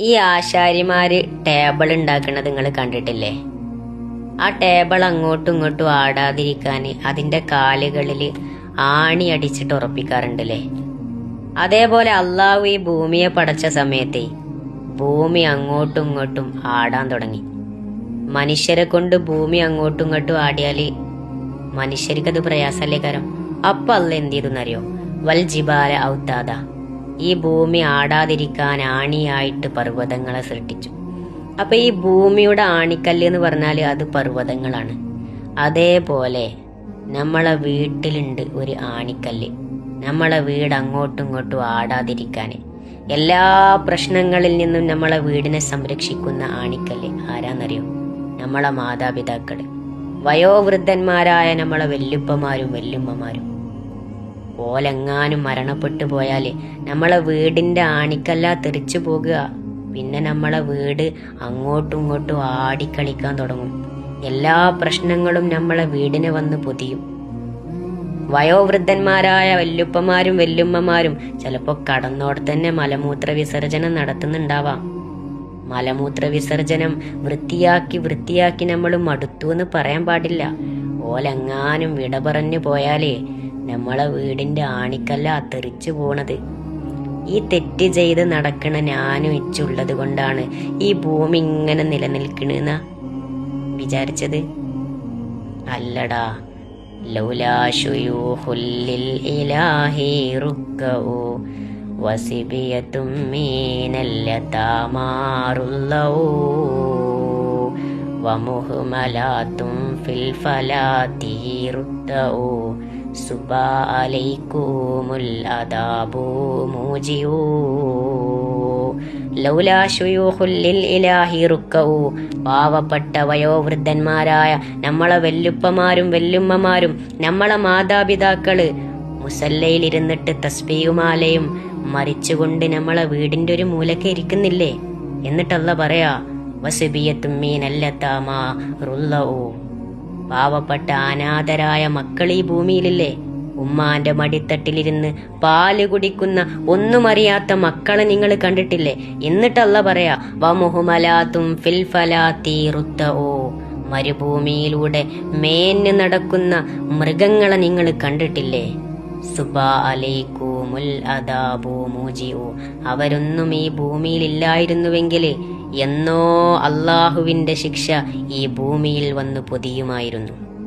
ഈ ആശാരിമാര് ടേബിൾ ഉണ്ടാക്കണത് നിങ്ങൾ കണ്ടിട്ടില്ലേ? ആ ടേബിൾ അങ്ങോട്ടും ഇങ്ങോട്ടും ആടാതിരിക്കാൻ അതിന്റെ കാലുകളിൽ ആണി അടിച്ചിട്ട് ഉറപ്പിക്കാറുണ്ടല്ലേ? അതേപോലെ അള്ളാഹു ഈ ഭൂമിയെ പടച്ച സമയത്തെ ഭൂമി അങ്ങോട്ടും ഇങ്ങോട്ടും ആടാൻ തുടങ്ങി. മനുഷ്യരെ കൊണ്ട് ഭൂമി അങ്ങോട്ടും ഇങ്ങോട്ടും ആടിയാൽ മനുഷ്യർക്കത് പ്രയാസല്ലേ കാരം? അപ്പൊ അല്ല എന്ത് ചെയ്തെന്നറിയോ? വൽ ജിബാല ഔത്താദ. ഈ ഭൂമി ആടാതിരിക്കാൻ ആണിയായിട്ട് പർവതങ്ങളെ സൃഷ്ടിച്ചു. അപ്പൊ ഈ ഭൂമിയുടെ ആണിക്കല്ല് എന്ന് പറഞ്ഞാൽ അത് പർവതങ്ങളാണ്. അതേപോലെ നമ്മളെ വീട്ടിലുണ്ട് ഒരു ആണിക്കല്ല്. നമ്മളെ വീട് അങ്ങോട്ടും ഇങ്ങോട്ടും ആടാതിരിക്കാൻ എല്ലാ പ്രശ്നങ്ങളിൽ നിന്നും നമ്മളെ വീടിനെ സംരക്ഷിക്കുന്ന ആണിക്കല്ല് ആരാന്നറിയോ? നമ്മളെ മാതാപിതാക്കൾ വയോവൃദ്ധന്മാരായ നമ്മളെ വല്യുപ്പമാരും വല്യുമ്മമാരും. ഓലെങ്ങാനും മരണപ്പെട്ടു പോയാൽ നമ്മളെ വീടിന്റെ ആണിക്കല്ല തെറിച്ചു പോകുക. പിന്നെ നമ്മളെ വീട് അങ്ങോട്ടും ഇങ്ങോട്ടും ആടിക്കളിക്കാൻ തുടങ്ങും. എല്ലാ പ്രശ്നങ്ങളും നമ്മളെ വീടിന് വന്ന് പൊതിയും. വയോവൃദ്ധന്മാരായ വല്യുപ്പമാരും വല്യുമ്മമാരും ചിലപ്പോൾ കടന്നോട് തന്നെ മലമൂത്ര വിസർജനം നടത്തുന്നുണ്ടാവാം. മലമൂത്ര വിസർജനം വൃത്തിയാക്കി വൃത്തിയാക്കി നമ്മൾ മടുത്തു എന്ന് പറയാൻ പാടില്ല. ഓലെങ്ങാനും വിട പറഞ്ഞു പോയാലേ നമ്മളെ വീടിന്റെ ആണിക്കല്ല തെറിച്ചു പോണത്. ഈ തെറ്റ് ചെയ്ത് നടക്കണ ഞാനും ഇച്ചുള്ളത് കൊണ്ടാണ് ഈ ഭൂമി ഇങ്ങനെ നിലനിൽക്കണെന്ന വിചാരിച്ചത്. അല്ലടാ ലൗലാ ശുയൂഹുല്ലിൽ ഇലാഹി മീനല്ല താമാറുള്ളവൂ ലൗലാ ശുയൂഹുല്ലിൽ ഇലാഹി പാവപ്പെട്ട വയോവൃദ്ധന്മാരായ നമ്മളെ വെല്ലുപ്പമാരും വെല്ലുമ്മമാരും നമ്മളെ മാതാപിതാക്കൾ മുസല്ലയിലിരുന്നിട്ട് തസ്ബീയുമാലയും മരിച്ചുകൊണ്ട് നമ്മളെ വീടിന്റെ ഒരു മൂലക്ക് ഇരിക്കുന്നില്ലേ? എന്നിട്ടല്ല പറയാ പാവപ്പെട്ട അനാഥരായ മക്കൾ ഈ ഭൂമിയിലില്ലേ? ഉമ്മാന്റെ മടിത്തട്ടിലിരുന്ന് പാൽ കുടിക്കുന്ന ഒന്നും അറിയാത്ത മക്കളെ നിങ്ങൾ കണ്ടിട്ടില്ലേ? എന്നിട്ടല്ല പറയാ മരുഭൂമിയിലൂടെ മേഞ്ഞു നടക്കുന്ന മൃഗങ്ങളെ നിങ്ങൾ കണ്ടിട്ടില്ലേ? അവരൊന്നും ഈ ഭൂമിയിൽ ഇല്ലായിരുന്നുവെങ്കിൽ എന്നോ അള്ളാഹുവിന്റെ ശിക്ഷ ഈ ഭൂമിയിൽ വന്നു പൊതിയുമായിരുന്നു.